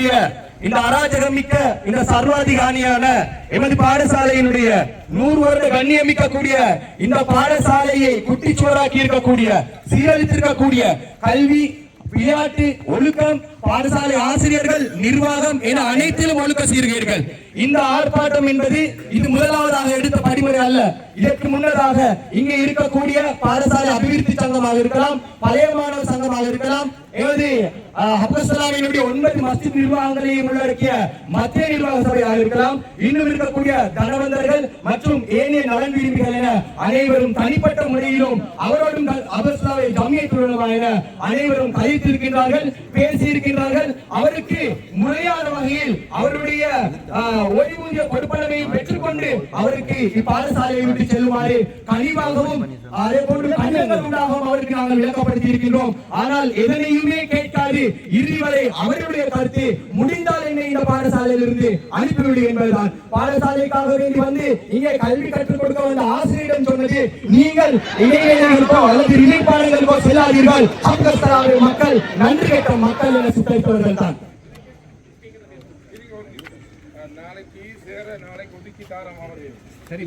இருக்கக்கூடிய இந்த அராஜகம் மிக்க இந்த சர்வாதிகாரியான எமது பாடசாலையினுடைய நூறு வருட கண்ணியமிக்க கூடிய இந்த பாடசாலையை குட்டிச்சுவராக்கி இருக்கக்கூடிய சீரழித்திருக்கக்கூடிய கல்வி விளையாட்டு ஒழுக்கம் பாடசாலை ஆசிரியர்கள் நிர்வாகம் என அனைத்திலும் ஒழுக்க சீர்கீர்கள் இந்த ஆர்ப்பாட்டம் என்பது இது முதலாவதாக எடுத்த படிமுறை அல்ல. இதற்கு முன்னதாக இங்கே இருக்கக்கூடிய பாடசாலை அபிவிருத்தி சங்கமாக இருக்கலாம் பழைய மாணவர் ஹப்கஸ்லாமியினுடைய ஒன்பது மஸ்ஜித் நிர்வாகங்களையும் உள்ளடக்கிய மத்திய நிர்வாக சபையாக இருக்கலாம். இன்னும் இருக்கக்கூடிய தனவந்தர்கள் மற்றும் ஏனைய நலன் விரும்பிகள் என அனைவரும் தனிப்பட்ட முறையிலும் அவரோடும் அபஸ்லாவை ஜமியத்துடன் என அனைவரும் கழித்திருக்கின்றார்கள் பேசியிருக்கின்றார்கள். அவருக்கு முறையான வகையில் அவருடைய ஓய்வூதிய கொடுப்பனவை பெற்றுக்கொண்டு அவருக்கு இப்பாடசாலையை விட்டு செல்லுமாறு கனிவாகவும் அதே போன்று கண்ணங்கள் உண்டாகவும் அவருக்கு நாங்கள் விளக்கப்படுத்தி இருக்கின்றோம் ஆனால் எதனையுமே கேட்க இறுதி வரை அவருடைய கருத்து முடிந்தால் என்னை? இந்த பாடசாலையில் இருந்து அனுப்பிவிடு என்பதுதான். பாடசாலைக்காக வேண்டி வந்து இங்கே கல்வி கற்றுக் கொடுக்க வந்த ஆசிரியரிடம் சொன்னது நீங்கள் இடைவேளைகளுக்கோ அல்லது ரிலீஃப் பாடங்களுக்கோ செல்லாதீர்கள். அப்கஸ்தலாவை மக்கள் நன்றி கேட்ட மக்கள் என சித்தரித்தவர்கள் தான். நாளைக்கு சேர நாளைக்கு ஒதுக்கி தாரம் அவரு சரி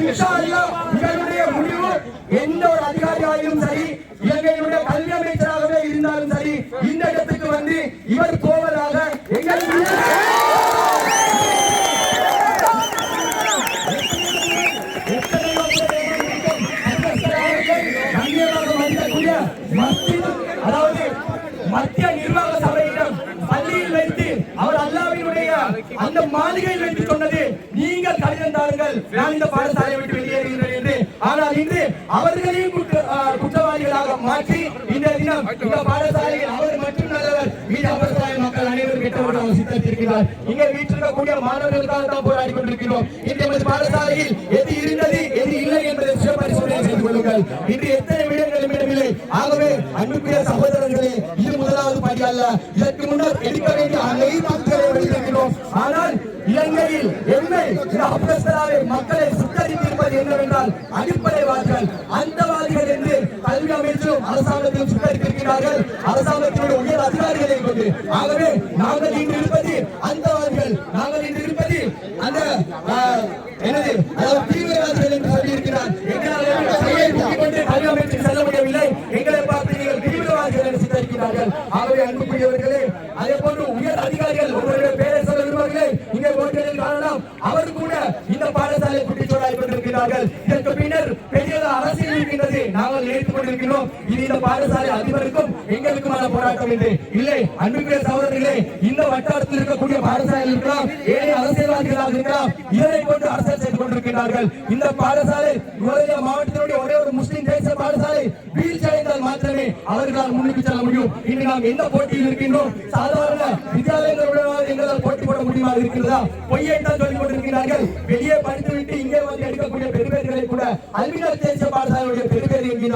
இன்ஷா அல்லாஹ் இதனுடைய முடிவு எந்த ஒரு அதிகாரியாயும் சரி இலங்கையினுடைய கல்வி அமைச்சராகவே இருந்தாலும் சரி இந்த இடத்துக்கு வந்து இவர் போவதாக எங்கள் அதாவது மத்திய நிர்வாக சபையிடம் பள்ளியில் வைத்து அவர் அல்லாவினுடைய அந்த மாளிகையில் வைத்து சொன்னது நீங்கள் கடிதம் தாருங்கள். நான் இந்த பாடசாலையை விட்டு வெளியேறுகிறேன் என்று. ஆனால் இன்று அவர்களையும் குற்ற- ஆ, மாற்றி இந்த தினம் இந்த பாடசாலையில் அவர் மட்டும் நல்லவர். மீது அவசாய மக்கள் அனைவரும் கெட்டவர்கள் சித்தரித்திருக்கிறார் இங்கே வீட்டிருக்கக்கூடிய மாணவர்களுக்காக தான் போராடி கொண்டிருக்கிறோம் இன்று பாடசாலையில் எது இருந்தது எது இல்லை என்பதை சுய பரிசோதனை செய்து கொள்ளுங்கள். இன்று எத்தனை விடங்கள் நம்மிடமில்லை ஆகவே அன்புக்குரிய சகோதரர்களே இது முதலாவது படி அல்ல. இதற்கு முன்னர் எடுக்க வேண்டிய அனைத்து மக்களை எடுத்திருக்கிறோம் ஆனால் இலங்கையில் எம்மை இந்த மக்களை சுத்தரித்திருப்பது என்னவென்றால் அடிப்படைவாதிகள் அந்த சுத்தரித்திருக்கிறார்கள் அரசாங்கத்தினுடைய உயர் அதிகாரிகளை கொண்டு. ஆகவே நாங்கள் இன்று இருப்பது அந்தவாதிகள். நாங்கள் இன்று இருப்பது அந்த ஆஹ், அதாவது தீவிரவாதிகள் என்று சொல்லியிருக்கிறார். எங்களால் செல்ல முடியவில்லை. எங்களை பார்த்து நீங்கள் தீவிரவாதிகள் என்று சித்தரிக்கிறார்கள். ஆகவே அன்புக்குரியவர்களே அதே போன்று உயர் அதிகாரிகள் உங்களுடைய பேரை சொல்ல விரும்பவில்லை இங்கே ஓட்டுகளில் காணலாம் அவர் கூட இந்த பாடசாலை குட்டிச்சோடாய் கொண்டிருக்கிறார்கள் இதற்கு பின்னர் பெரிய அரசியல் இருக்கின்றது நாங்கள் நினைத்துக் கொண்டிருக்கிறோம் இது இந்த பாடசாலை அதிபருக்கும் எங்களுக்குமான போராட்டம் என்று இல்லை அன்புக்குரிய சகோதரர்களே இந்த வட்டாரத்தில் இருக்கக்கூடிய பாடசாலையில் இருக்கலாம் ஏழை அரசியல்வாதிகளாக இருக்கலாம் இதனை கொண்டு அரசியல் செய்து கொண்டிருக்கிறார்கள் இந்த பாடசாலை உலக மாவட்டத்தினுடைய ஒரே ஒரு முஸ்லிம் தேசிய பாடசாலை. வீழ்ச்சி அடைந்தால் மாத்திரமே அவர்களால் முன்னுக்கு செல்ல முடியும். இன்று நாம் எந்த போட்டியில் இருக்கின்றோம்? சாதாரண வித்யாலயங்களுடன் எங்களால் போட்டி போட முடியுமா? இருக்கிறதா? பொய்யை தான் சொல்லிக் கொண்டிருக்கிறார்கள். வெளியே படித்துவிட்டு இங்கே வந்து எடுக்கக்கூடிய பெருமைகளை கூட அல்வினர் தேசிய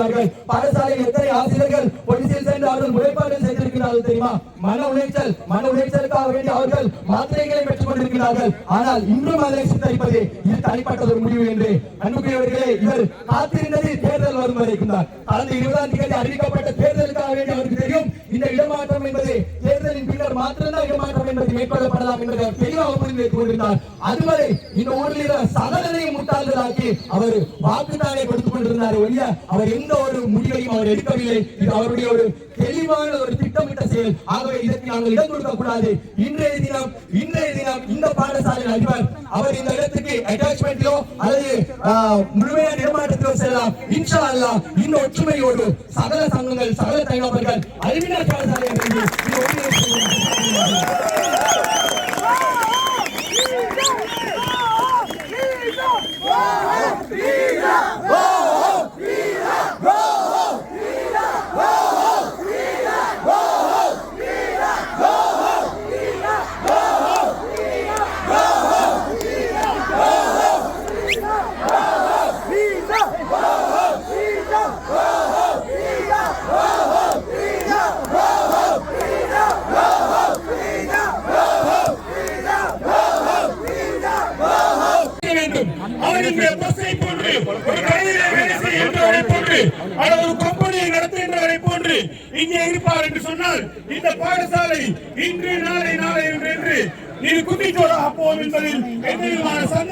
பாடசாலையுடைய பாடசாலையில் எத்தனை ஆசிரியர்கள் பொலிசில் சென்று அவர்கள் முறைப்பாடு செய்திருக்கிறார்கள் தெரியுமா? மன உளைச்சல் மன உளைச்சலுக்காக வேண்டி அவர்கள் மாத்திரைகளை பெற்றுக் கொண்டிருக்கிறார்கள். ஆனால் இன்றும் அதனை சித்தரிப்பது இது தனிப்பட்ட ஒரு முடிவு என்று அன்புக்குரியவர்களே இவர் காத்திருந்தது தேர்தல் வரும் வரைக்கும் தான் கடந்த இருபதாம் தேதி அறிவிக்கப்பட்ட தேர்தலுக்காக வேண்டி அவருக்கு தெரியும். இந்த இடமாற்றம் என்பது தேர்தலின் பின்னர் மாத்திரம்தான் இடமாற்றம் என்பது மேற்கொள்ளப்படலாம் என்பதை அவர் தெளிவாக புரிந்து கொண்டிருந்தார். அதுவரை இந்த ஊரில் இருக்கிற சகலனையும் முட்டாள்களாக்கி அவர் வாக்குத்தானே கொடுத்துக் கொண்டிருந்தார் ஒழிய அவர் எந்த ஒரு முடிவையும் அவர் எடுக்கவில்லை. இது அவருடைய ஒரு தெளிவான ஒரு திட்டமிட்ட செயல். ஆகவே இதற்கு நாங்கள் இடம் கொடுக்க கூடாது. இன்றைய தினம் இன்றைய தினம் இந்த பாடசாலை அதிபர் அவர் இந்த இடத்துக்கு அட்டாச்மெண்ட்லோ அல்லது முழுமையான இடமாற்றத்திலோ செல்லலாம். இன்ஷா அல்லா இந்த ஒற்றுமையோடு சகல சங்கங்கள் சகல தனிநபர்கள் அறிவினர் பாடசாலை அவர் இங்கே போன்று ஒரு கடையிலே வேலை செய்கின்றவரை போன்று இங்கே இருப்பார் என்று சொன்னால் இந்த பாடசாலை இன்று நாளை நாளை என்று இது குட்டிச்சோராக போகும் என்பதில் எந்த விதமான சந்தேகம்